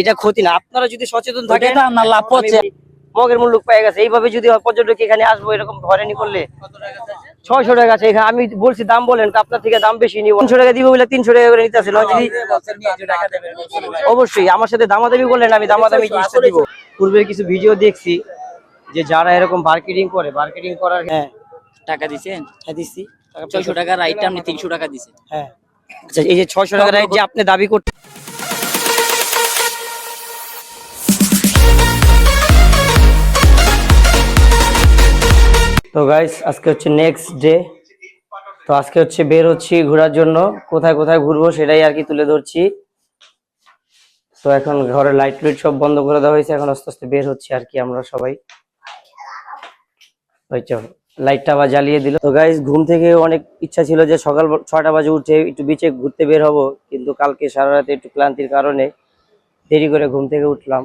এটা ক্ষতি না আপনারা যদি সচেতন থাকেন লাভ হচ্ছে মগের মূল্য পেয়ে গেছে। এইভাবে যদি পর্যটক এখানে আসব এরকম করলে। ছয়শো টাকা আছে এখানে। আমি বলছি দাম বলেন আপনার থেকে দাম বেশি নিব। তিনশো টাকা দিব বলে তিনশো টাকা করে নিতে যদি অবশ্যই আমার সাথে দামাদামি করলেন আমি দামাদামি জিনিসটা দিব। পূর্বের কিছু ভিডিও দেখছি যে যারা এরকম মার্কেটিং করে মার্কেটিং করার হ্যাঁ টাকা দিছেন? হ্যাঁ দিচ্ছি ছয়শো টাকা রাইটটা আপনি তিনশো টাকা দিছেন। হ্যাঁ। আচ্ছা এই যে ছয়শো টাকা রাইট যে আপনি দাবি করতে তো গাইস আজকে হচ্ছে নেক্সট ডে তো আজকে হচ্ছে বের হচ্ছি ঘোরার জন্য। কোথায় কোথায় ঘুরবো সেটাই আর কি তুলে ধরছি। তো এখন ঘরে লাইট লাইট সব বন্ধ করে দেওয়া হয়েছে। এখন আস্তে আস্তে বের হচ্ছে আর কি আমরা সবাই। ওই চল। লাইটটা আবার জ্বালিয়ে দিল। তো গাইস ঘুম থেকে অনেক ইচ্ছা ছিল যে সকাল ছয়টা বাজে উঠে একটু বিচে ঘুরতে বের হব, কিন্তু কালকে সারা রাতে একটু ক্লান্তির কারণে দেরি করে ঘুম থেকে উঠলাম।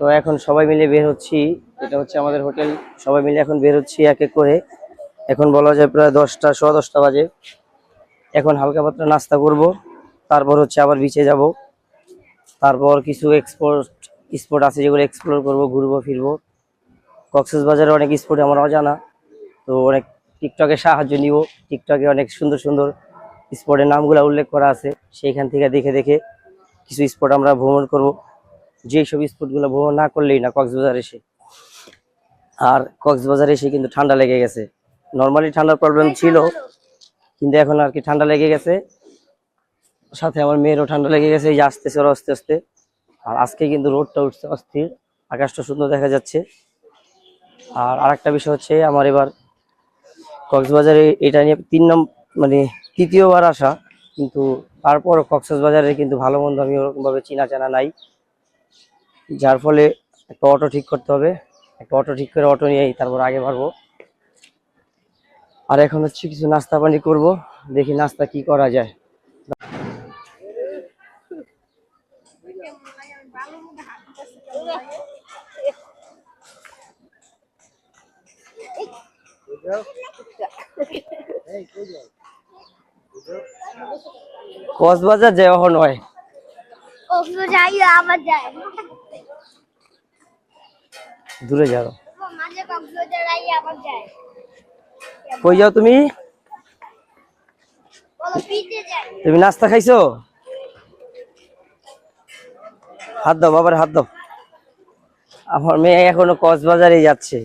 তো এখন সবাই মিলে বের হচ্ছি। এটা হচ্ছে আমাদের হোটেল। সবাই মিলে এখন বের হচ্ছি এক এক করে। এখন বলা যায় প্রায় দশটা, সোয়া দশটা বাজে। এখন হালকা পাতলা নাস্তা করব। তারপর হচ্ছে আবার বিচে যাব। তারপর কিছু এক্সপোর্ট স্পট আছে যেগুলো এক্সপ্লোর করব, ঘুরবো, ফিরবো। কক্সেস বাজারে অনেক স্পট আমার অজানা। তো অনেক টিকটকে সাহায্য নিব। টিকটকে অনেক সুন্দর সুন্দর স্পটের নামগুলো উল্লেখ করা আছে। সেইখান থেকে দেখে দেখে কিছু স্পট আমরা ভ্রমণ করব। যেই সব স্পটগুলো ভ্রমণ না করলেই না কক্সবাজার এসে। আর কক্সবাজারে এসে কিন্তু ঠান্ডা লেগে গেছে। নর্মালি ঠান্ডার প্রবলেম ছিল, কিন্তু এখন আর কি ঠান্ডা লেগে গেছে। সাথে আমার মেয়েরও ঠান্ডা লেগে গেছে, এই আসতেছে ওরা আস্তে আস্তে। আর আজকে কিন্তু রোডটা উঠছে অস্থির, আকাশটা সুন্দর দেখা যাচ্ছে। আর আরেকটা বিষয় হচ্ছে, আমার এবার কক্সবাজারে এটা নিয়ে তিন নম্বর মানে তৃতীয়বার আসা কিন্তু তারপর কক্সবাজারে কিন্তু ভালো মন্দ আমি ওরকম ভাবে চিনা জানা নাই। যার ফলে একটা অটো ঠিক করতে হবে। একটা অটো ঠিক করে অটো নিয়েই তারপর আগে বাড়বো। আর এখন হচ্ছে কিছু নাস্তা পানি করব দেখি নাস্তা কি করা যায়। কক্সবাজার যাওয়া নয় দূরে যাও। কই যাও তুমি? বলো পিঠে যাই। তুমি নাস্তা খাইছো? হাত দাও বাবার হাত দাও। আমার মেয়ে এখনও কক্সবাজারে যাচ্ছে।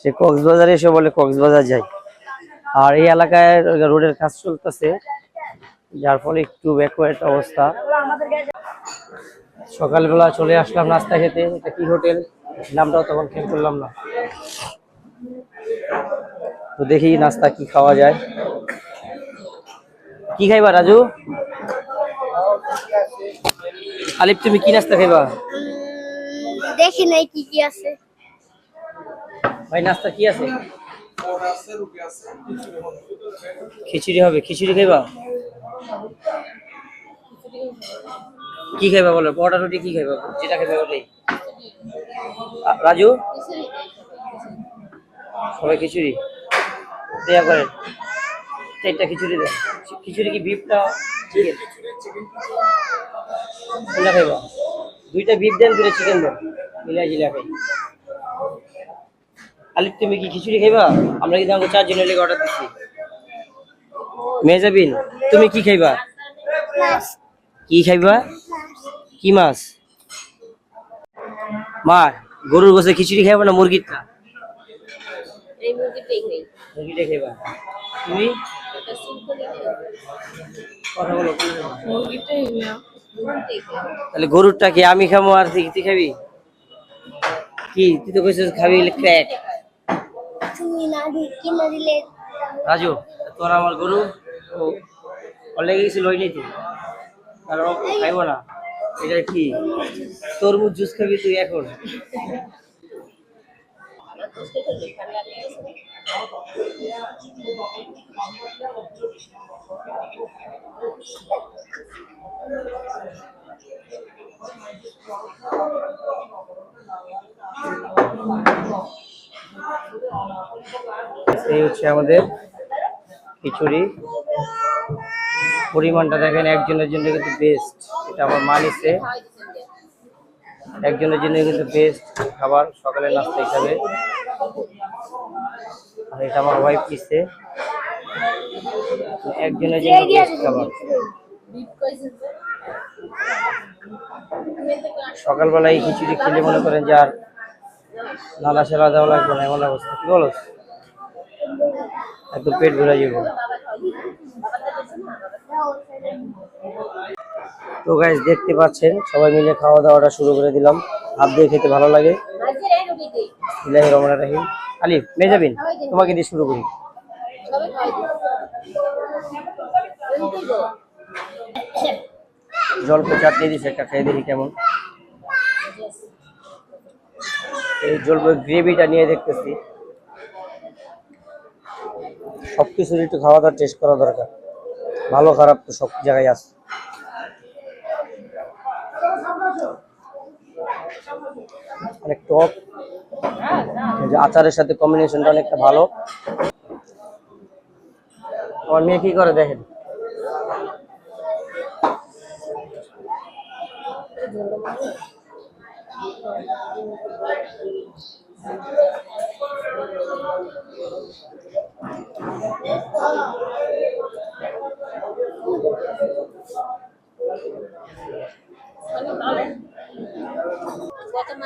সে কক্সবাজারে এসে বলে কক্সবাজার যাই। আর এই এলাকায় রোডের কাজ চলতেছে, যার ফলে একটু ব্যাকওয়ার্ড অবস্থা। সকালবেলা চলে আসলাম নাস্তা খেতে, এটা কি হোটেল? নামটাও তখন খেয়াল করলাম না। তো দেখি নাস্তা কি খাওয়া যায়। কি খাইবা রাজু? আলিফ, তুমি কি নাস্তা খাইবা? দেখি নাই কি কি আছে। ভাই নাস্তা কি আছে? খিচুড়ি হবে খিচুড়ি খাইবা? কি খাইবা বলো? পরোটা রুটি কি খাইবা? যেটা খাইবা আ, রাজু? সবাই খিচুড়ি? দেয়া করেন। চারটা খিচুড়ি দেন। খিচুড়ি কি বিফটা? চিকেন খাইবা? দুইটা বিফ দেন দুইটা চিকেন দেন। মিলাই জিলা খাই। আলিফ তুমি কি খিচুড়ি খাইবা? আমরা কিন্তু আমাকে চার জনের লেগে অর্ডার দিচ্ছি মেজাবিন তুমি কি খাইবা? কি খাইবা? কি মাছ? মা গরুর গোসে খিচুড়ি খাইবা না মুরগিটা খাইবা। তুমি? কথা বলো তাহলে গরুরটা কি আমি খাব আর তুই খাবি? কি? তুই তো কইছিস খাবি ক্র্যাক রাজু, তোর আমার গরু ও অলরেডি ওই নেই তুই খাইব না। এটা কি? তরমুজ জুস খাবি তুই এখন। এই হচ্ছে আমাদের খিচুড়ি। পরিমাণটা দেখেন, একজনের জন্য কিন্তু বেস্ট এটা আমার মা একজনের জন্য কিন্তু বেস্ট খাবার সকালের নাস্তা হিসাবে। আর এটা আমার ওয়াইফ নিচ্ছে একজনের জন্য বেস্ট খাবার। সকালবেলায় এই খিচুড়ি খেলে মনে করেন যে আর নালা সেলা দেওয়া লাগবে না, এমন অবস্থা। কি বলো একদম পেট ভরে যাবে তো গাইজ দেখতে পাচ্ছেন, সবাই মিলে খাওয়া দাওয়াটা শুরু করে দিলাম। হাত দিয়ে খেতে ভালো লাগে। ইলাহি রহমান রাহিম। আলিফ মেজাবিন, তোমাকে দিয়ে শুরু করি। জল চাটনি দিছে একটা, খেয়ে দেখি কেমন। এই জলপ গ্রেভিটা নিয়ে দেখতেছি। সবকিছুর একটু খাওয়া দাওয়া টেস্ট করা দরকার। ভালো খারাপ তো সব জায়গায় আছে। অনেক টক যে আচারের সাথে কম্বিনেশনটা অনেকটা ভালো। আমার মেয়ে কি করে দেখেন?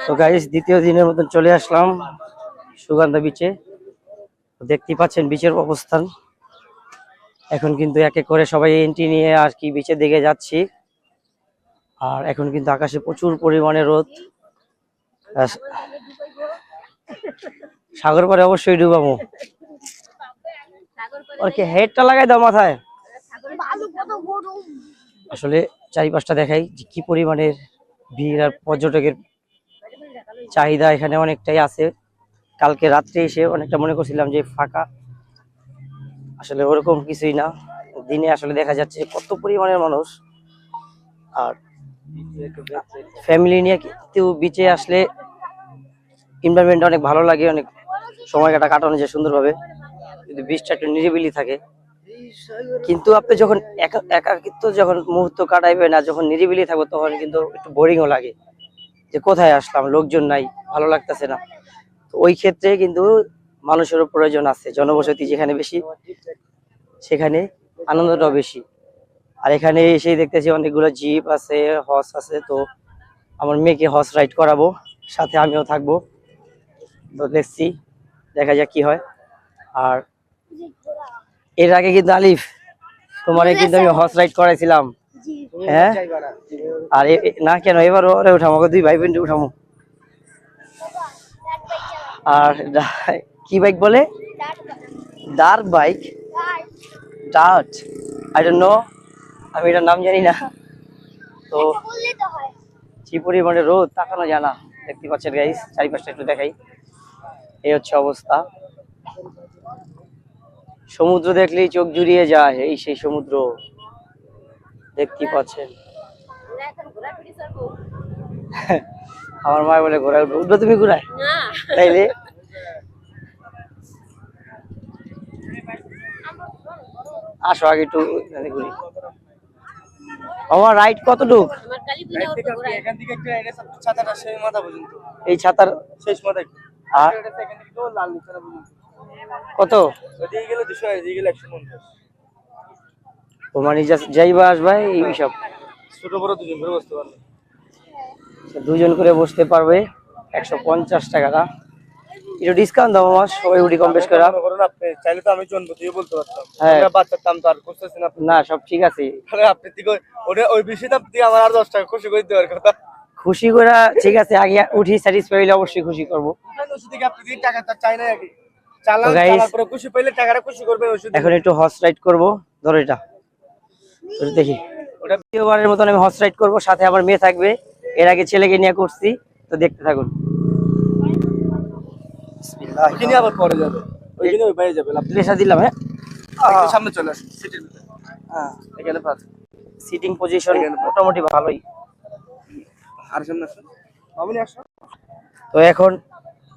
তো গাইস দ্বিতীয় দিনের মতন চলে আসলাম সুগন্ধা বিচে দেখতেই পাচ্ছেন বিচের অবস্থান। এখন কিন্তু এক করে সবাই এন্ট্রি নিয়ে আর কি বিচের দিকে যাচ্ছি। আর এখন কিন্তু আকাশে প্রচুর পরিমাণে রোদ। সাগর পরে অবশ্যই ডুবাবো। হেডটা লাগাই দাও মাথায়? আসলে চারিপাশটা দেখাই যে কি পরিমাণের ভিড় আর পর্যটকের চাহিদা এখানে অনেকটাই আছে। কালকে রাত্রে এসে অনেকটা মনে করছিলাম যে ফাঁকা। আসলে ওরকম কিছুই না। দিনে আসলে দেখা যাচ্ছে কত পরিমাণের মানুষ। আর ফ্যামিলি নিয়ে কিন্তু বিচে আসলে এনভায়রনমেন্টটা অনেক ভালো লাগে, অনেক সময় কাটা কাটানো যায় সুন্দরভাবে। কিন্তু বিচটা একটু নিরিবিলি থাকে। কিন্তু আপনি যখন একা- একাকিত্ব যখন মুহূর্ত কাটাইবে না যখন নিরিবিলি থাকব, তখন কিন্তু একটু বোরিংও লাগে। যে কোথায় আসলাম? লোকজন নাই, ভালো লাগতেছে না। ওই ক্ষেত্রে কিন্তু মানুষেরও প্রয়োজন আছে। জনবসতি যেখানে বেশি, সেখানে আনন্দটাও বেশি। আর এখানে এসেই দেখতেছি অনেকগুলো জিপ আছে হর্স আছে। তো আমার মেয়েকে হর্স রাইড করাবো, সাথে আমিও থাকব। তো দেখছি দেখা যাক কি হয়। আর এর আগে কিন্তু আলিফ তোমারে কিন্তু আমি হর্স রাইড করাইছিলাম। হ্যাঁ? আর না কেন এবার ওরে উঠামো দুই ভাই বোন উঠামো। আর ডা- কি বাইক বলে? Dark bike. Dart I don't know আমি এটার নাম জানি না। তো বললে তো হয়। কি পরিমাণে রোদ তাকানো জানা দেখতে পাচ্ছেন গাইস চারিপাশটা একটু দেখাই। এই হচ্ছে অবস্থা। সমুদ্র দেখলেই চোখ জুড়িয়ে যায় এই সেই সমুদ্র। দেখতে পাচ্ছেন। আমার মা বলে ঘোরায় উঠবে তুমি ঘুরায় তাইলে? আসো আগে একটু ঘুরি। আমার রাইট কতটুক? এই ছাতার শেষ মাথা একটু। আর কত? ও মানে যাইবা আসবা এই সব ছোট বড় দুজন করে বসতে পারবে। দুজন করে বসতে পারবে একশো পঞ্চাশ টাকা না? একটু ডিসকাউন্ট দাও আমার সবাই উঠি কম বেশ করে। চাইলে তো আমি জন্ম দিয়ে বলতে পারতাম। হ্যাঁ। বাচ্চার দাম তো আর করতেছি না না সব ঠিক আছে। আপনি ওই বেশি দাম দিয়ে আমার আর দশ টাকা খুশি করে দেওয়ার কথা খুশি করে ঠিক আছে আগে উঠি স্যাটিসফাই হলে অবশ্যই খুশি করব। এখন একটু হর্স রাইড করব। ধরো এটা। দেখি। ওটা দ্বিতীয়বারের মতন আমি হর্স রাইড করব সাথে আমার মেয়ে থাকবে। এর আগে ছেলেকে নিয়ে করছি তো দেখতে থাকুন। আবার পরে যাবে। আপনি দিলাম হ্যাঁ? সামনে চলে আসুন ভিতরে হ্যাঁ। সিটিং পজিশন মোটামুটি ভালোই। আর সামনে আসুন মামুনি আসো। তো এখন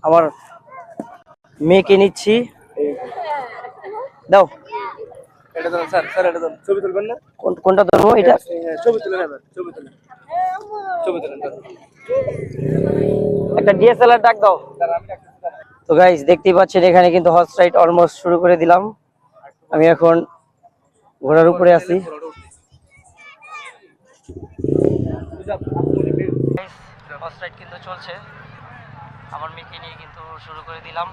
আমার মেয়েকে নিচ্ছি। দাও। এটা দেন স্যার স্যার এটা দেন ছবি তুলবেন না? কোনটা ধরবো এটা? হ্যাঁ, ছবি তুলে নেবেন ছবি তুলে ছবি তুলেন একটা ডিএসএলআর ডাক দাও। তো গাইস দেখতেই পাচ্ছেন এখানে কিন্তু হর্স রাইড অলমোস্ট শুরু করে দিলাম। আমি এখন ঘোড়ার উপরে আছি। হর্স রাইড কিন্তু চলছে। আমার মেয়েকে নিয়ে কিন্তু শুরু করে দিলাম।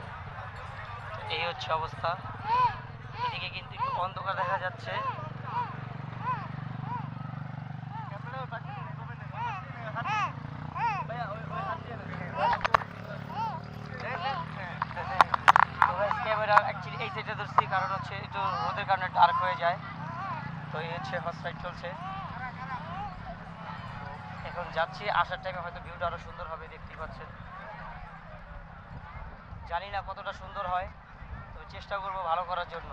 এই হচ্ছে অবস্থা। এদিকে কিন্তু একটু অন্ধকার দেখা যাচ্ছে। এই সাইডে ধরছি, কারণ হচ্ছে একটু রোদের কারণে ডার্ক হয়ে যায়। তো এই হচ্ছে হর্স চলছে। এখন যাচ্ছি, আসার টাইমে হয়তো ভিউটা আরও সুন্দর হবে, দেখতেই পাচ্ছেন। জানি না কতটা সুন্দর হয় তো চেষ্টা করব ভালো করার জন্য।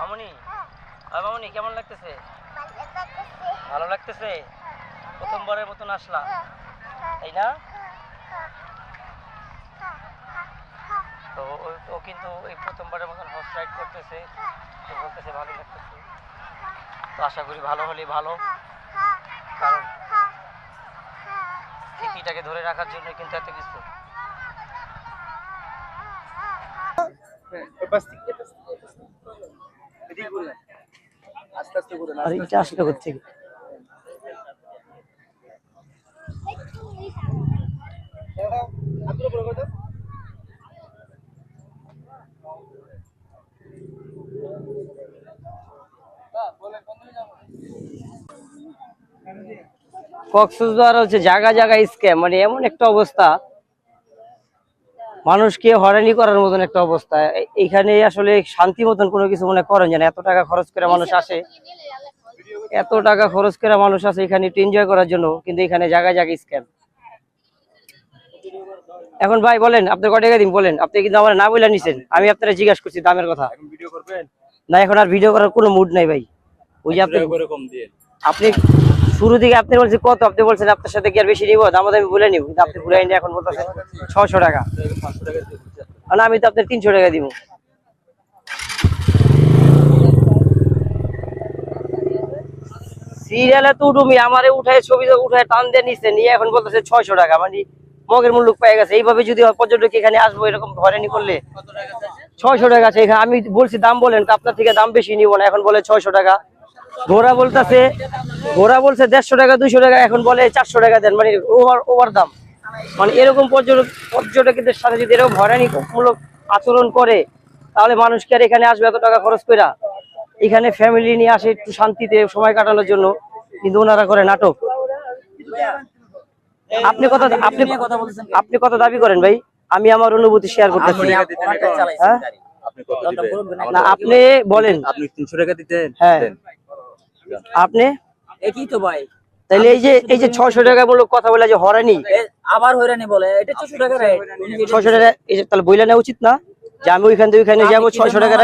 মামনি, আর মামুনি, কেমন লাগতেছে? ভালো লাগতেছে? প্রথমবারের মতন আসলা। তাই না? তো ও কিন্তু এই প্রথমবারের মতন হর্স রাইড করতেছে। তো বলতেছে ভালো লাগতেছে। তো আশা করি ভালো হলে ভালো। কারণ স্মৃতিটাকে ধরে রাখার জন্য কিন্তু এত কিছু। আস্তে আস্তে এটা আসলে করছে হাতের উপরে কত? কক্সবাজার হচ্ছে জায়গা জায়গা স্ক্যাম মানে এমন একটা অবস্থা। মানুষকে হয়রানি করার মতন একটা অবস্থা। এখানে আসলে শান্তি মতন কোনো কিছু মনে করেন যেন এত টাকা খরচ করে মানুষ আসে। এত টাকা খরচ করে মানুষ আসে এখানে একটু এনজয় করার জন্য কিন্তু এখানে জায়গায় জায়গায় স্ক্যাম এখন ভাই বলেন আপনি কয় টাকা দিন বলেন? আপনি কিন্তু আমার না বলে নিছেন। আমি আপনারা জিজ্ঞাসা করছি দামের কথা। এখন ভিডিও করবেন? না এখন আর ভিডিও করার কোনো মুড নাই ভাই। ওই যে আপনি কম দিয়ে। আপনি শুরু থেকে আপনি বলছেন কত, আপনি বলছেন আপনার সাথে কি আর বেশি নিবো? দাম আমি বলে নিব, কিন্তু আপনি ঘুরাই নিয়ে এখন বলতেছেন ছশো টাকা। আর আমি তো আপনার তিনশো টাকা দিব। সিরিয়ালে তো উঠুমি, আমারে উঠায় ছবি উঠায় টান দিয়ে নিচ্ছে নিয়ে এখন বলতেছে ছয়শো টাকা মানে মগের মূল্য পেয়ে গেছে। এইভাবে যদি পর্যটক এখানে আসব, এরকম হয়রানি করলে ছয়শো টাকা আছে। আমি বলছি, দাম বলেন, তো আপনার থেকে দাম বেশি নিব না, এখন বলে ছয়শো টাকা। ঘোড়া বলতেছে ঘোড়া বলছে দেড়শো টাকা দুইশো টাকা এখন বলে চারশো টাকা দেন মানে ওভার ওভার দাম মানে এরকম পর্যটক পর্যটকদের সাথে যদি এরকম হয়রানিমূলক আচরণ করে তাহলে মানুষ কি আর এখানে আসবে এত টাকা খরচ করে এখানে ফ্যামিলি নিয়ে আসে একটু শান্তিতে সময় কাটানোর জন্য কিন্তু ওনারা করে নাটক আপনি কথা আপনি আপনি কথা দাবি করেন ভাই আমি আমার অনুভূতি শেয়ার করতেছি আপনি হ্যাঁ? না। আপনি বলেন আপনি তিনশো টাকা দিতেন হ্যাঁ দেন। আপনি? একই তো ভাই। তাহলে এই যে এই যে ছয়শো টাকা বলে কথা বলে যে হরানি আবার হরানি বলে। এটা ছশো টাকা ছশো টাকা এই যে তাহলে বইলে নেওয়া উচিত না? যে আমি ওইখান থেকে ওইখানে যাব ছয়শো টাকা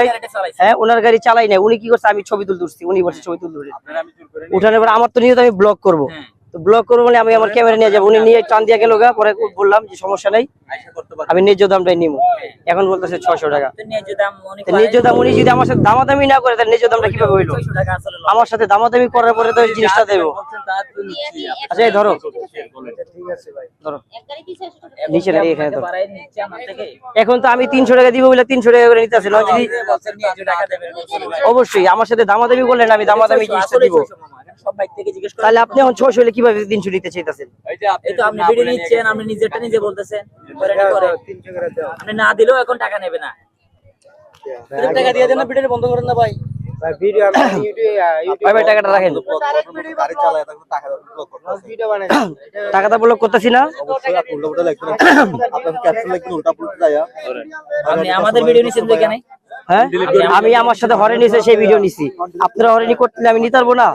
হ্যাঁ ওনার গাড়ি চালাই না উনি কি করছে? আমি ছবি তুলতে উঠছি। উনি বলছে ছবি তুলতে আপনারা আমি চুল উঠানোর পর আমার তো নিয়ে তো আমি ব্লক করব। হ্যাঁ। তো ব্লক করব বলে আমি আমার ক্যামেরা নিয়ে যাব। উনি নিয়ে টান দিয়ে গেল গা পরে বললাম যে সমস্যা নাই আইসা করতে পারবেন আমি ন্যায্য দামটাই নিবো। এখন বলতেছে ছয়শো টাকা। ন্যায্য দাম উনি যদি আমার সাথে দামাদামি না করে তাহলে ন্যায্য দামটা কীভাবে হইল। আমার সাথে দামাদামি করার পরে তো জিনিসটা দেবো। আচ্ছা এই ধরো। ঠিক আছে ভাই। ধরো। এখন নিচে ধরো। তো আমি তিনশো টাকা দিব বলে তিনশো টাকা করে নিতে আসি। অবশ্যই আমার সাথে দামাদামি করলেন আমি দামাদামি জিনিসটা দিব। সব বাইক থেকে জিজ্ঞেস করেন। তাহলে আপনি এখন হলে কীভাবে তিনশো নিতে চাইতেছেন? এই যে এই তো আপনি বিড়ি নিচ্ছেন আপনি নিজেরটা নিজে বলতেছেন। হয়রানি করে। তিনশো করে দাও আপনি না দিলেও এখন টাকা নেবে না। টাকা দিয়ে দেন না বিড়ির বন্ধ করেন না ভাই। ভাই ভিডিও আমি ইউটিউবে ভাই ভাই টাকাটা রাখেন। গাড়ি চালায় তখন টাকা ব্লক করতে ভিডিও বানাই টাকাটা ব্লক করতেছি না। অবশ্যই আপনি উল্টা পুল্টা লিখবেন। আপনার ক্যাপশন লিখবেন উল্টা পুল্টা যায় আপনি আমাদের ভিডিও নিচ্ছেন তো এখানে? হ্যাঁ? আমি আমার সাথে হরে নিছে সেই ভিডিও নিছি। আপনারা হরেনি করতে আমি নিতে পারব না।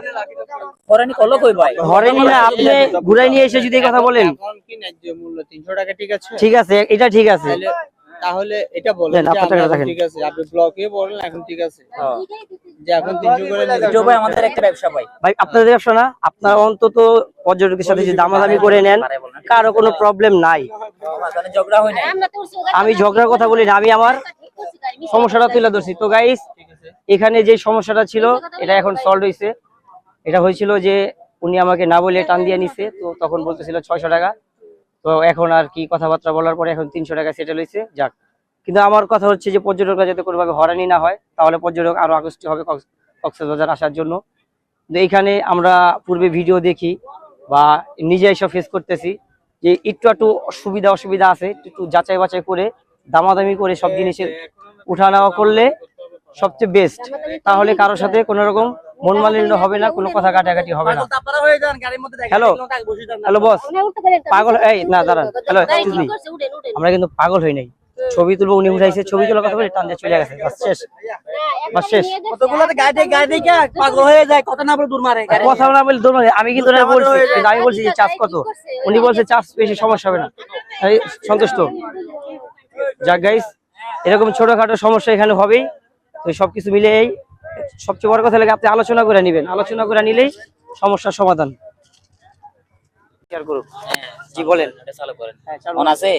হয়রানি করল কই ভাই? হরেনি না আপনি ঘুরাই নিয়ে এসে যদি কথা বলেন। এখন কি ন্যায্য মূল্য? তিনশো টাকা ঠিক আছে? ঠিক আছে এটা ঠিক আছে। তাহলে এটা বলেন দেন, আপনার আমরা টাকাটা এখন রাখেন। ঠিক আছে। আপনি ব্লকে বলেন এখন ঠিক আছে। যে এখন তিনশো করে নিলেন। ভাই আমাদের একটা ব্যবসা ভাই। ভাই আপনাদের ব্যবসা না? আপনারা অন্তত পর্যটকের সাথে যে দামাদামি করে নেন কারও কোনো প্রবলেম নাই। মাঝখানে ঝগড়া আমি ঝগড়ার কথা বলি না আমি আমার সমস্যাটা তুলে ধরছি। তো গাইস এখানে যে সমস্যাটা ছিল, এটা এখন সলভ হয়েছে এটা হয়েছিল যে উনি আমাকে না বলে টান দিয়ে নিছে, তো তখন বলতেছিল ছয়শো টাকা। তো এখন আর কি কথাবার্তা বলার পরে এখন তিনশো টাকা সেটেল হয়েছে যাক। কিন্তু আমার কথা হচ্ছে যে পর্যটকরা যাতে কোনোভাবে হরানি না হয়, তাহলে পর্যটক আরও আকৃষ্ট হবে কক্স- কক্সবাজার আসার জন্য। তো এইখানে আমরা পূর্বে ভিডিও দেখি বা নিজে এসব ফেস করতেছি যে একটু একটু সুবিধা অসুবিধা আছে, একটু যাচাই বাছাই করে দামাদামি করে সব জিনিসের উঠা নেওয়া করলে সবচেয়ে বেস্ট তাহলে কারোর সাথে কোনো রকম মন মালিন্য হবে না কোনো কথা কাটাকাটি হবে না। হয়ে হ্যালো হ্যালো বস পাগল এই না দাঁড়ান। হ্যালো আমরা কিন্তু পাগল হই নাই। ছবি তুলবো উনি উঠাইছে ছবি তোলার কথা বলে টান দিয়ে চলে গেছে। বাস শেষ। বাস শেষ। কতগুলো গাড়ি গাড়ি দেখে পাগল হয়ে যায়? কত না বলে দূর মারে। কথা না বলে দৌড় মারে। আমি কিন্তু ওনাকে বলছি কিন্তু আমি বলছি যে চার্জ কত? উনি বলছে চার্জ বেশি সমস্যা হবে না। সন্তুষ্ট। যাক গাইস এরকম ছোটখাটো সমস্যা এখানে হবেই। তো সবকিছু মিলে এই সবচেয়ে বড় কথা লাগে আপনি আলোচনা করে নেবেন। আলোচনা করে নিলেই সমস্যার সমাধান। জি বলেন। হ্যাঁ আছে?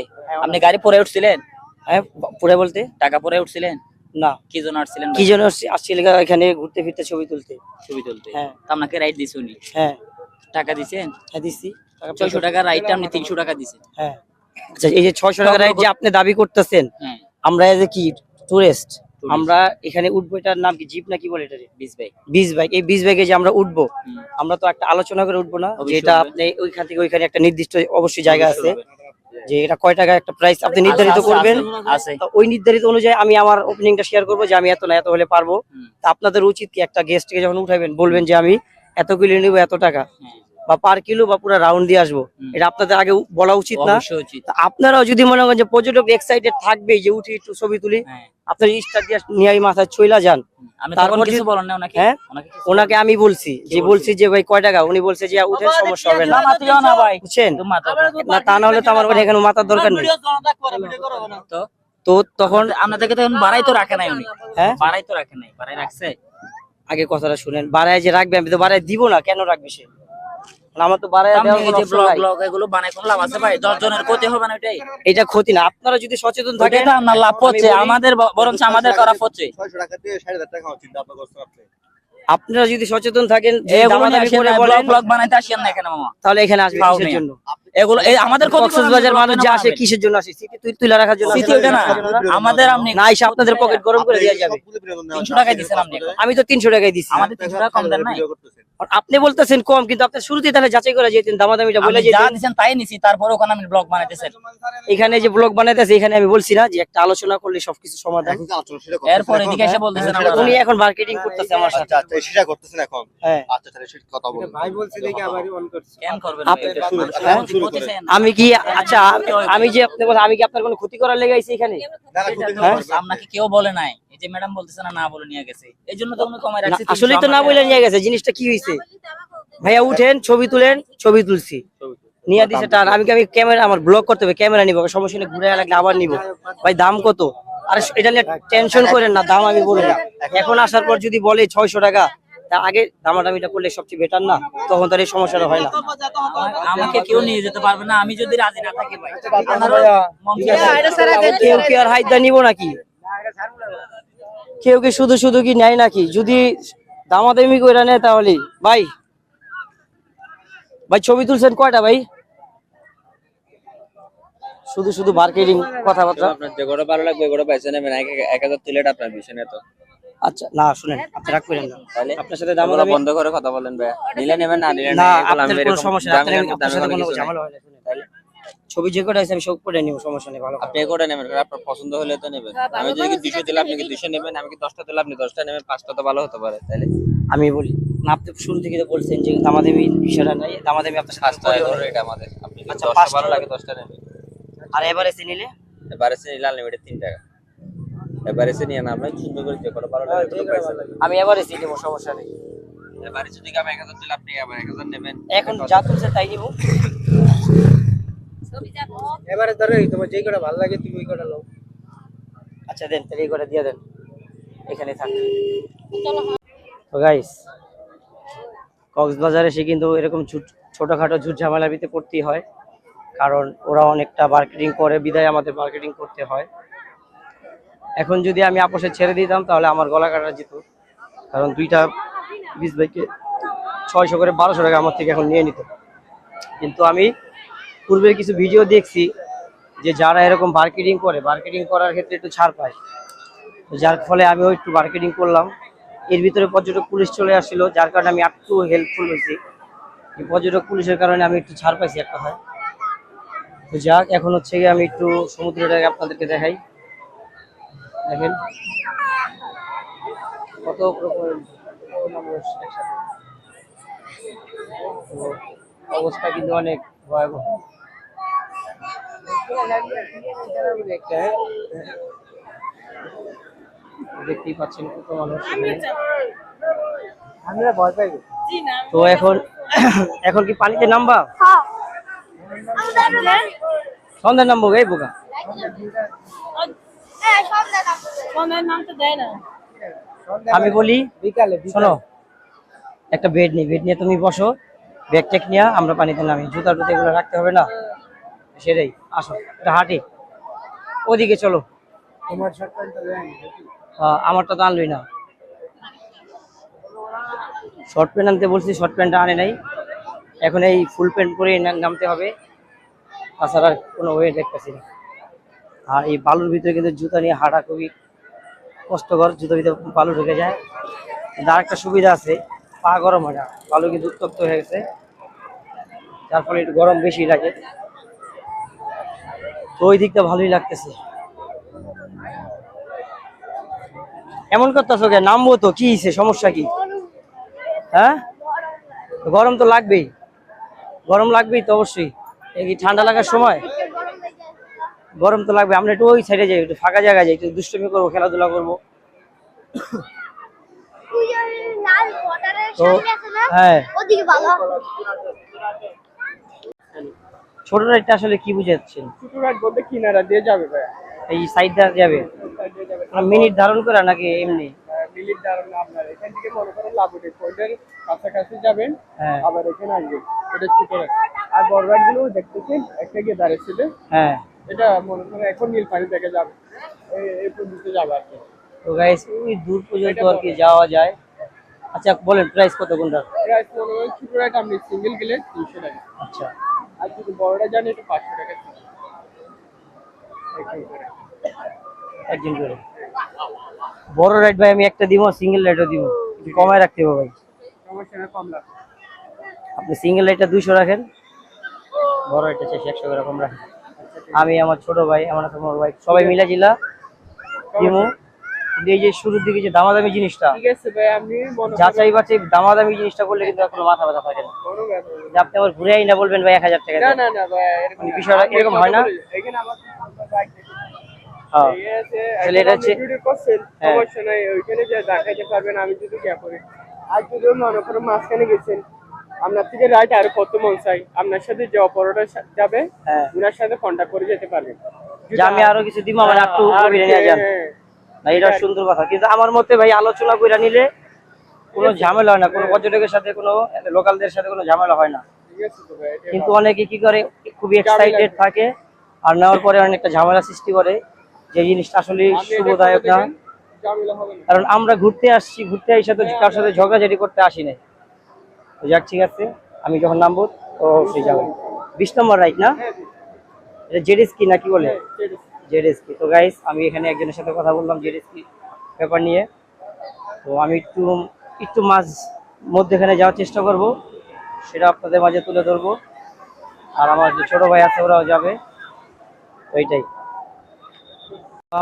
আপনি গাড়ি পরে উঠছিলেন? হ্যাঁ পুরে বলতে টাকা পরে উঠছিলেন? না। কি জন্য আসছিলেন কি জন্য আসছিল এখানে ঘুরতে ফিরতে ছবি তুলতে। ছবি তুলতে? হ্যাঁ। আপনাকে দিছে উনি? হ্যাঁ। টাকা দিছেন? হ্যাঁ ছয়শো টাকা আপনি তিনশো টাকা দিছেন। হ্যাঁ। আচ্ছা এই যে ছয়শো টাকা রাইড যে আপনি দাবি করতেছেন আমরা এজ এ কি টুরিস্ট আমরা এখানে উঠবো এটার নাম কি জিপ না কি বলে এটা বিশ ভাই বিশ বাইক এই বিশ বাইকে যে আমরা উঠবো আমরা তো একটা আলোচনা করে উঠবো না যে অবশ্যই এটা আপনি ওইখান থেকে ওইখানে একটা নির্দিষ্ট অবশ্যই জায়গা আছে যে এটা কয় টাকা একটা প্রাইস আপনি নির্ধারিত করবেন। ওই নির্ধারিত অনুযায়ী আমি আমার ওপেনিংটা শেয়ার করব যে আমি এত না এত হলে পারব। তা আপনাদের উচিত কি একটা গেস্টকে যখন উঠাবেন বলবেন যে আমি এত কিলো নিবো এত টাকা? বা পার কিলো বা পুরো রাউন্ড দিয়ে আসব। এটা আপনাদের আগে বলা উচিত না। আপনারাও যদি মনে করেন যে পর্যটক এক্সাইটেড থাকবে যে উঠি একটু ছবি তুলি হ্যাঁ। আপনার স্টার দিয়ে নিয়ে মাথায় চইলা যান। আমি তারপর কিছু বলেন না ওনাকে হ্যাঁ? ওনাকে আমি বলছি যে বলছি যে ভাই কয় টাকা? উনি বলছে যে উঠে সমস্যা হবে না। বুঝছেন? না। তা না হলে তো আমার এখানে মাথার দরকার নেই। তো তখন আপনাদেরকে তো বাড়াই তো রাখে নাই উনি। হ্যাঁ? বাড়াই তো রাখে নাই বাড়াই রাখছে। আগে কথাটা শুনেন। বাড়ায় যে রাখবে আমি তো বাড়ায় দিব না। কেন রাখবে সে? আমার তো বাড়ায় দেওয়ার কোনো যে ব্লগ ব্লগ এগুলো বানাই কোন লাভ আছে ভাই দশ জনের ক্ষতি হবে না ওইটাই এটা ক্ষতি না আপনারা যদি সচেতন থাকেন তো আপনার লাভ হচ্ছে আমাদের বরঞ্চ করা হচ্ছে। টাকা দিয়ে টাকা চিন্তা আপনার করছেন আপনি। আপনারা যদি সচেতন থাকেন তাহলে এখানে আসবে কিসের জন্য? এগুলো আমাদের কক্সবাজার মানুষ যে আসে কিসের জন্য আসে? তুই তুলে রাখার জন্য না আমাদের আপনি না এসে আপনাদের পকেট গরম করে দেওয়া যাবে। টাকায় আপনি আমি তো তিনশো টাকায় দিচ্ছি আমাদের তিনশো টাকা কম দেন আপনি বলতেছেন কম কিন্তু আপনি শুরুতেই তাহলে যাচাই করে যেতেন দামাদামিটা বলে যেতেন। তাই নিছি তারপর ওখানে আমি ব্লগ বানাইতেছেন। এখানে যে ব্লগ বানাইতেছে এখানে আমি বলছি না যে একটা আলোচনা করলে সবকিছু সমাধান। এরপর এদিকে এসে বলতেছেন আমরা উনি এখন মার্কেটিং করতেছে আমার সাথে। আচ্ছা আচ্ছা সেটা করতেছেন এখন? হ্যাঁ। আচ্ছা তাহলে সেটা কথা বলুন। ভাই বলছে দেখে আবার অন করছে। কেন করবেন আপ- ভাই এটা? শুরু- মানুষের হ্যাঁ? আমি কি আচ্ছা আমি যে আপনি বলেন আমি কি আপনার কোনো ক্ষতি করার লেগে আইছি এখানে? হ্যাঁ? আপনাকে কেউ বলে নাই? এই যে ম্যাডাম বলতেছে না না বলে নিয়ে গেছে। এই জন্য তো আমি কমাই রাখছি আসলেই তো না বলে নিয়ে গেছে জিনিসটা কি হয়েছে ভাইয়া উঠেন ছবি তুলেন ছবি তুলছি। নিয়ে দিছে টান। আমি কি আমি ক্যামেরা আমার ব্লক করতে হবে ক্যামেরা নিবো। সমস্যা নেই ঘুরে লাগলে আবার নিবো। ভাই দাম কত? আরে এটা নিয়ে টেনশন করেন না দাম আমি বলব না। এখন আসার পর যদি বলে ছয়শো টাকা তা আগে দামাদামিটা করলে সবচেয়ে বেটার না? তখন তার এই সমস্যাটা হয় না। আমাকে কেউ নিয়ে যেতে পারবে না আমি যদি রাজি না থাকি ভাই। মন চাইবে। কেউ কি আর হাইদা নিব নাকি? কেউ কি শুধু শুধু কি নেয় নাকি? যদি দামাদামি করে নেয় তাহলে। ভাই ভাই ছবি তুলছেন কয়টা ভাই? শুধু শুধু মার্কেটিং কথাবার্তা। আপনার যে গোটা ভালো লাগবে গোটা পয়সা নেবেন। এক হাজার তুলেটা আপনার বিষয় না তো। আচ্ছা না শুনেন আপনি রাগ করেন না। তাহলে আপনার সাথে বন্ধ করে কথা বলেন ভাই নিলে নেবেন না নিলে না না এগুলো আমি আপনার কোনো সমস্যা নেই আপনার- সাথে কোনো ঝামেলা হয় না তাহলে ছবি যে কটা আছে আমি সব করে নিব সমস্যা নেই ভালো আপনি কোটা নেবেন আপনার পছন্দ হলে তো নেবেন। আমি যদি দুশো দিলে আপনি কি দুশো নেবেন আমি কি দশটা দিলে আপনি দশটা নেবেন? পাঁচটা তো ভালো হতে পারে তাহলে আমি বলি না আপনি শুরু থেকে তো বলছেন যে দামাদামি বিষয়টা নাই দামাদামি আপনার পাঁচটা এটা আমাদের। আপনি যদি আচ্ছা, দশটা পাঁচটা। ভালো লাগে। দশটা নেবেন। আর এবারে নিলে? এবারে সে নিলে আনলিমিটেড তিন টাকা। এবারে সে নিয়ে না আপনার সুন্দর করে যে কোনো ভালো লাগে কোনো পয়সা লাগে। আমি এবারে নেব সমস্যা নেই। এবারে যদি আমি এক হাজার দিলে আপনি আবার এক হাজার নেবেন। এখন যা তুলছে তাই নিব। এবারে ধরো তোমার যেই কটা ভালো লাগে তুমি ওই কটা নাও আচ্ছা দেন তাহলে এই করে দিয়ে দেন। এখানে থাক। তো গাইস কক্সবাজারে এসে কিন্তু এরকম ছোটখাটো ঝুট ঝামেলার ভিতরে করতেই হয়। কারণ ওরা অনেকটা মার্কেটিং করে বিদায় আমাদের মার্কেটিং করতে হয়। এখন যদি আমি আপোষে ছেড়ে দিতাম তাহলে আমার গলা কাটা যেত। কারণ দুইটা বিশ বাইকে ছয়শো করে বারোশো টাকা আমার থেকে এখন নিয়ে নিত। কিন্তু আমি পূর্বের কিছু ভিডিও দেখছি যে যারা এরকম মার্কেটিং করে মার্কেটিং করার ক্ষেত্রে একটু ছাড় পায়। যার ফলে আমিও একটু মার্কেটিং করলাম। এর ভিতরে পর্যটক পুলিশ চলে আসছিল, যার কারণে আমি একটু হেল্পফুল হয়েছি। পর্যটক পুলিশের কারণে আমি একটু ছাড় পাইছি একটা হয় তো যাক, এখন হচ্ছে গিয়ে আমি একটু সমুদ্রটাকে আপনাদেরকে দেখাই। দেখেন। কত অবস্থা কিন্তু অনেক ভয়াবহ দেখতেই পাচ্ছেন কত মানুষ আমরা ভয় পাই। তো এখন এখন কি পানিতে নামবা? হ্যাঁ। সন্ধ্যা নামবো। এই বোকা। আমি বলি বিকালে শোনো একটা বেড নিই বেড নিয়ে তুমি বসো। ব্যাগ টেক নিয়ে আমরা পানিতে নামি জুতা টুতা এগুলো রাখতে হবে না। সেটাই আসো এটা হাঁটি। ওদিকে চলো। আমারটা তো আনলই না। শর্ট প্যান্ট আনতে বলছি শর্ট প্যান্টটা আনে নাই। এখন এই ফুল প্যান্ট পরে নামতে হবে। তাছাড়া আর কোনো ওয়ে দেখতেছি না। আর এই বালুর ভিতরে কিন্তু জুতা নিয়ে হাঁটা খুবই কষ্টকর। জুতার ভিতরে বালু ঢুকে যায়। কিন্তু আরেকটা সুবিধা আছে পা গরম হয় না। বালু কিন্তু উত্তপ্ত হয়ে গেছে। যার ফলে একটু গরম বেশি লাগে। তো ওই দিকটা ভালোই লাগতেছে। এমন করতেছো কে নামবো তো কি হইছে? সমস্যা কি? হ্যাঁ? গরম তো লাগবেই। গরম লাগবেই তো অবশ্যই। এই কি ঠান্ডা লাগার সময়? গরম তো লাগবে আমরা একটু ওই সাইডে যাই একটু ফাঁকা জায়গায় যাই একটু দুষ্টমি করব খেলাধুলা করব। তো হ্যাঁ। ছোট রাইডটা আসলে কি বুঝাচ্ছেন? ছোট রাত বলতে কিনারা দিয়ে যাবে ভাই এই সাইডটা যাবে? দিয়ে যাবে। মিনিট ধারণ করে নাকি এমনি? মিলিট দাঁড়ানো আপনার। এখান থেকে মনে করেন লাবুটি পয়েন্টের কাছাকাছি যাবেন হ্যাঁ। আবার এখানে আসবেন। এটা ছোট রাত আর বড় রাইডগুলো দেখতেছেন একটা গিয়ে দাঁড়িয়েছিল হ্যাঁ। এটা মনে করেন এখন নীল পানি থেকে যাবে। এই- এই পর্যন্ত যাবে আর তো গাইস ওই দূর পর্যন্ত আর কি যাওয়া যায়। আচ্ছা বলেন প্রাইস কত কোনটা প্রাইস মনে করেন ছোট রাত আপনি সিঙ্গেল গেলে তিনশো টাকা। আচ্ছা। আর যদি বড়টা জানি এটা পাঁচশো টাকা ছিল। এরকম করে। বড় রাইড ভাই আমি একটা দিব সিঙ্গেল রাইডও দিব। একটু কমায় রাখতে হবে ভাই। আপনি সিঙ্গেল রাইডটা দুইশো রাখেন বড় রাইডটা চাইছি একশো করে কম রাখেন। আমি আমার ছোট ভাই আমার তোমার ভাই সবাই মিলে জিলা। দিমু। কিন্তু এই যে শুরুর দিকে যে দামাদামি জিনিসটা ঠিক আছে ভাই আমি মনে যাচাই বাছাই দামাদামি জিনিসটা করলে কিন্তু কোনো মাথা ব্যথা থাকে না। যে আপনি আবার ঘুরে আই না বলবেন ভাই এক হাজার টাকা না না না ভাই এরকম মানে বিষয়টা এরকম হয় না? এখানে আমার হ্যাঁ। তাহলে এটা হচ্ছে- হ্যাঁ। সমস্যা নাই ওইখানে যে দেখাইতে পারবেন আমি যদি করি। আর যদি মনে করো মাঝখানে গেছেন আপনার থেকে রাইট আর কত মন চাই আপনার সাথে যে যাবে হ্যাঁ। উনার সাথে কন্ট্যাক্ট করে যেতে পারবেন। আমি আরও কিছু দিব আমার একটু নিয়ে যান। হ্যাঁ, না এটা সুন্দর কথা। কিন্তু আমার মতে ভাই আলোচনা করে নিলে কোনো ঝামেলা হয় না। কোনো পর্যটকের সাথে কোনো লোকালদের সাথে কোনো ঝামেলা হয় না। কিন্তু অনেকে কি করে খুবই এক্সাইটেড থাকে আর নেওয়ার পরে অনেকটা ঝামেলা সৃষ্টি করে যে জিনিসটা আসলে আপনি শুভদায়ক না। কারণ আমরা ঘুরতে আসছি ঘুরতে এসে তো কার সাথে ঝগড়াঝাটি করতে আসি নাই। যাক ঠিক আছে। আমি যখন নামবো তো অবশ্যই যাব। বিশ নম্বর রাইট না? হ্যাঁ এটা জেডিস কি না কি বলে জেডিস তো গাইস আমি এখানে একজনের সাথে কথা বললাম জেডিস কি ব্যাপার নিয়ে। তো আমি একটু একটু মাঝ মধ্যেখানে যাওয়ার চেষ্টা করব। সেটা আপনাদের মাঝে তুলে ধরবো। আর আমার যে ছোট ভাই আছে, ওরাও যাবে। ওইটাই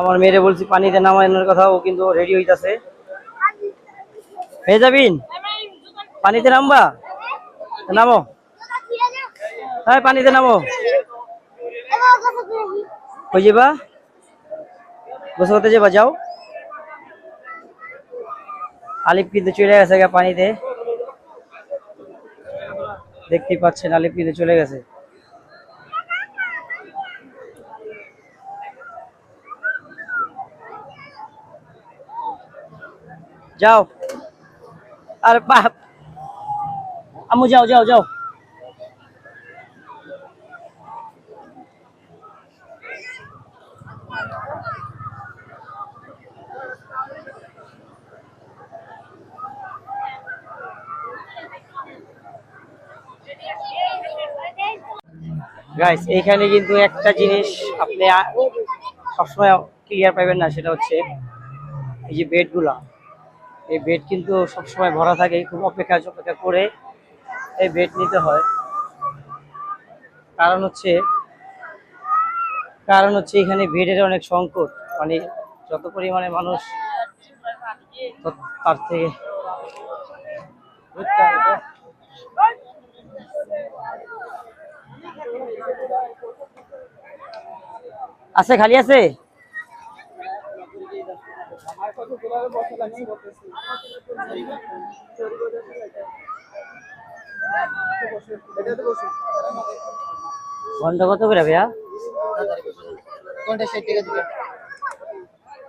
আমার মেয়েরে বলছি পানিতে নামানোর কথা, ও কিন্তু রেডি হইতাছে। হয়ে যাবিন পানিতে নামবা। নামো। হ্যাঁ পানিতে নামো। खोजेबा बस होते बजाओ। आलिप क्योंकि चले गए पानी दे। देखते ही पाचन आलिप क्योंकि तो चले ग जाओ। अरे बाप। अमू जाओ जाओ जाओ। গাইস এইখানে কিন্তু একটা জিনিস আপনি সবসময় ক্লিয়ার পাবেন না, সেটা হচ্ছে এই যে বেডগুলা। এই বেড কিন্তু সবসময় ভরা থাকে, খুব অপেক্ষা অপেক্ষা করে এই বেড নিতে হয়। কারণ হচ্ছে কারণ হচ্ছে এখানে বেডের অনেক সংকট। মানে যত পরিমাণে মানুষ তার থেকে আছে খালি আছে? ঘণ্টা কত করে ভাইয়া? কোনটা ষাট টাকা দিবে।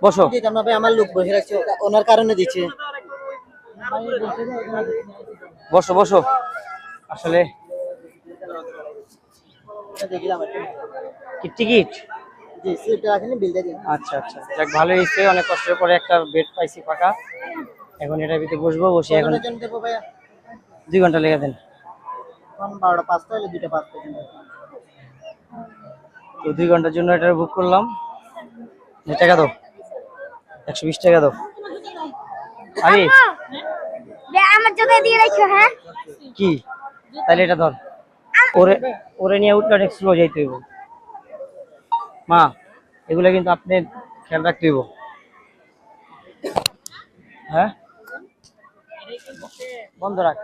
বসো। ভাই আমার লোক বসে রাখছে ওনার কারণে দিচ্ছে। বসো বসো। আসলে কি। টিকিট জি সিটটা রাখেনি বিলটা দিন। আচ্ছা আচ্ছা। যাক ভালো হয়েছে অনেক কষ্টের পরে একটা বেড পাইছি ফাঁকা। এখন এটার ভিতরে বসবো বসে এখন কতজন দেবো ভাইয়া? দুই ঘণ্টা লেগে দেন। এখন বারোটা পাঁচটা হলে দুইটা পাঁচ তো দুই ঘণ্টার জন্য এটা বুক করলাম। এই টাকা দাও একশো বিশ টাকা দাও। আরে আমার চোখে দিয়ে রাখো হ্যাঁ? কি? তাহলে এটা ধর। ওরে ওরে নিয়ে উঠলে অনেক স্লো যাইতে হইব। মা এগুলো কিন্তু আপনি খেয়াল রাখতে হ্যাঁ? বন্ধ রাখ।